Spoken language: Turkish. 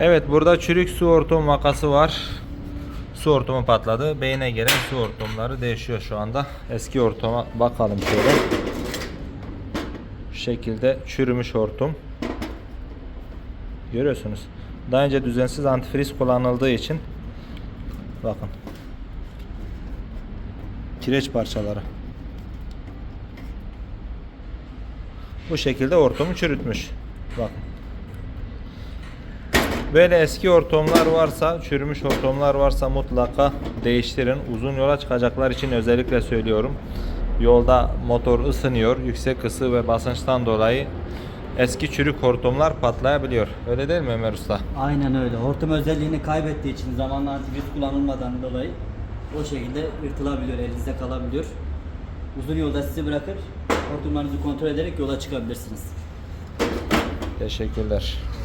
Evet burada çürük su hortum makası var. Su hortumu patladı. Beyne gelen su hortumları değişiyor şu anda. Eski hortuma bakalım şöyle. Şu şekilde çürümüş hortum. Görüyorsunuz. Daha önce düzensiz antifriz kullanıldığı için bakın. Kireç parçaları. Bu şekilde hortumu çürütmüş. Bakın. Böyle eski hortumlar varsa, çürümüş hortumlar varsa mutlaka değiştirin. Uzun yola çıkacaklar için özellikle söylüyorum. Yolda motor ısınıyor, yüksek ısı ve basınçtan dolayı eski çürük hortumlar patlayabiliyor. Öyle değil mi Ömer Usta? Aynen öyle. Hortum özelliğini kaybettiği için zamanla antifriz kullanılmadan dolayı o şekilde yırtılabiliyor, elinizde kalabiliyor. Uzun yolda sizi bırakır, hortumlarınızı kontrol ederek yola çıkabilirsiniz. Teşekkürler.